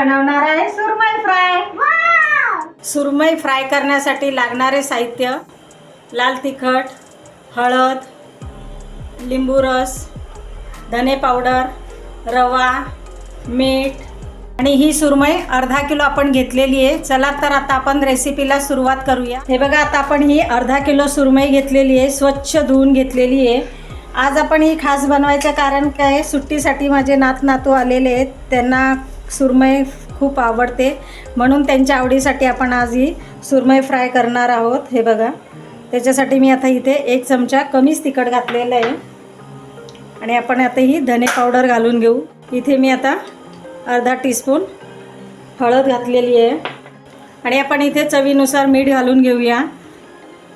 बनवणार आहे सुरमई फ्राय. सुरमई फ्राय करण्यासाठी लागणारे साहित्य लाल तिखट हळद लिंबू रस धने पावडर रवा मीठ. आणि ही सुरमई अर्धा किलो आपण घेतलेली आहे. चला तर आता आपण रेसिपीला सुरुवात करूया. हे बघा आता आपण ही अर्धा किलो सुरमई घेतलेली आहे. स्वच्छ धुवून घेतलेली आहे. आज आपण ही खास बनवायचं कारण काय सुट्टीसाठी माझे नात नातू आलेले आहेत. त्यांना सुरमई खूप आवडते. म्हणून त्यांच्या आवडीसाठी आपण आज ही सुरमई फ्राय करणार आहोत. हे बघा. त्याच्यासाठी मी आता इथे एक चमचा कमीच तिखट घातलेलं आहे. आणि आपण आता ही धने पावडर घालून घेऊ. इथे मी आता अर्धा टीस्पून हळद घातलेली आहे. आणि आपण इथे चवीनुसार मीठ घालून घेऊया.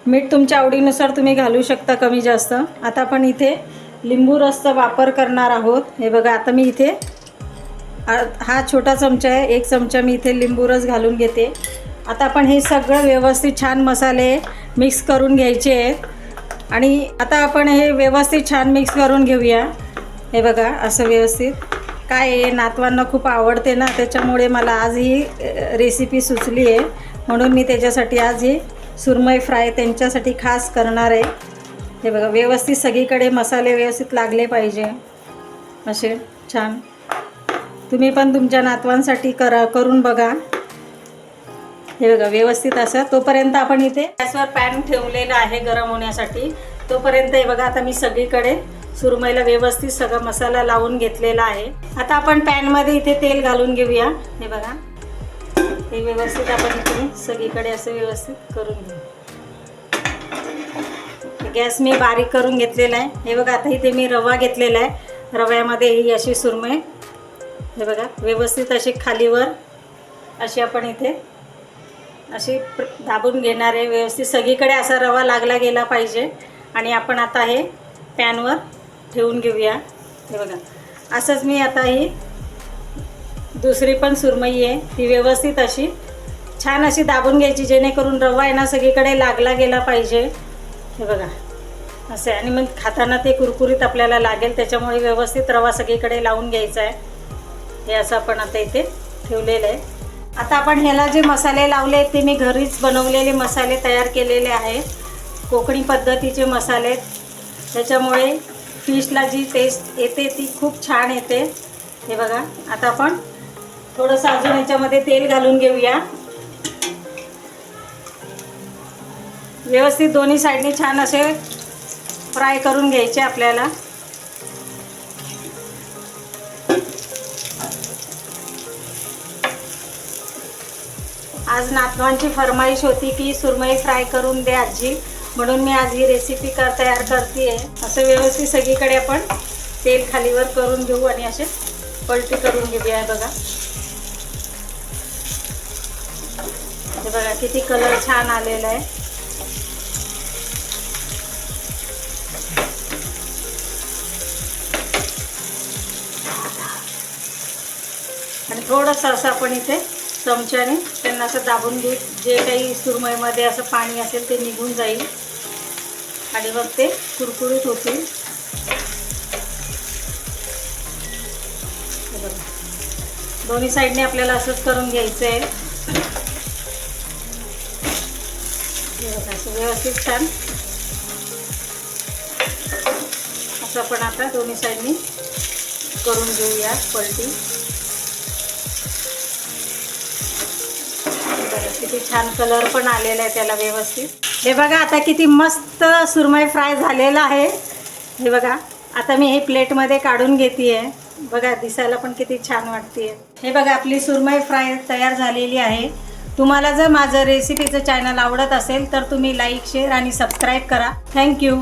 मीठ तुमच्या आवडीनुसार तुम्ही घालू शकता कमी जास्त. आता आपण इथे लिंबू रसचा वापर करणार आहोत. हे बघा आता मी इथे हा छोटा चमचा आहे. एक चमचा मी इथे लिंबू रस घालून घेते. आता आपण हे सगळं व्यवस्थित छान मसाले मिक्स करून घ्यायचे आहेत. आणि आता आपण हे व्यवस्थित छान मिक्स करून घेऊया. हे बघा असं व्यवस्थित. काय आहे नातवांना खूप आवडते ना त्याच्यामुळे मला आज ही रेसिपी सुचली आहे. म्हणून मी त्याच्यासाठी आज ही सुरमई फ्राय त्यांच्यासाठी खास करणार आहे. हे बघा व्यवस्थित सगळीकडे मसाले व्यवस्थित लागले पाहिजे. असे छान. तुम्ही पण तुमच्या नातवांसाठी करा करून बघा. हे बघा व्यवस्थित असं. तोपर्यंत आपण इथे गॅसवर पॅन ठेवलेला आहे गरम होण्यासाठी. तोपर्यंत हे बघा आता मी सगळीकडे सुरमईला व्यवस्थित सगळा मसाला लावून घेतलेला आहे. आता आपण पॅनमध्ये इथे तेल घालून घेऊया. हे बघा. हे व्यवस्थित आपण इथे सगळीकडे असं व्यवस्थित करून घेऊ. गॅस मी बारीक करून घेतलेला आहे. हे बघा आता इथे मी रवा घेतलेला आहे. रव्यामध्ये ही अशी सुरमई हे बघा व्यवस्थित अशी खालीवर अशी आपण इथे अशी दाबून घेणार आहे व्यवस्थित. सगळीकडे असा रवा लागला गेला पाहिजे. आणि आपण आता हे पॅनवर ठेवून घेऊया. हे बघा असंच मी आता ही दुसरी पण सुरमई आहे. ती व्यवस्थित अशी छान अशी दाबून घ्यायची जेणेकरून रवा आहे ना सगळीकडे लागला गेला पाहिजे. हे बघा असं आहे. आणि मग खाताना ते कुरकुरीत आपल्याला लागेल त्याच्यामुळे व्यवस्थित रवा सगळीकडे लावून घ्यायचा आहे. हे असं आपण आता इथे ठेवलेलं आहे. आता आपण ह्याला जे मसाले लावले आहेत ते मी घरीच बनवलेले मसाले तयार केलेले आहेत कोकणी पद्धतीचे मसाले त्याच्यामुळे फिशला जी टेस्ट येते ती खूप छान येते. हे बघा आता आपण थोडंसं अजून याच्यामध्ये तेल घालून घेऊया. व्यवस्थित दोन्ही साईडने छान असे फ्राय करून घ्यायचे आपल्याला. आज नातवांची फरमाईश होती की सुरमई फ्राय करून दे आजी. म्हणून मी आज ही रेसिपी कर तयार करते आहे असं व्यवस्थित सगळीकडे आपण तेल खालीवर करून घेऊ आणि असे पलटी करून घेऊया बघा. हे बघा किती कलर छान आलेला आहे. आणि थोडंसं असं आपण इथे चमच्याने त्यांना असं दाबून घेऊ जे काही सुरमईमध्ये असं पाणी असेल ते निघून जाईल. आणि मग ते कुरकुरीत होतील. दोन्ही साईडने आपल्याला असंच करून घ्यायचं आहे व्यवस्थित छान. असं पण आता दोन्ही साईडनी करून घेऊया पलटी. किती छान कलर पण आलेला आहे त्याला व्यवस्थित. हे बघा आता किती मस्त सुरमई फ्राय झालेला आहे. हे बघा आता मी हे प्लेटमध्ये काढून घेते आहे बघा दिसायला पण किती छान वाटते हे बघा आपली सुरमई फ्राय तयार झालेली आहे. तुम्हाला जर माझं रेसिपीचं चॅनल आवडत असेल तर तुम्ही लाईक शेअर आणि सबस्क्राईब करा. Thank you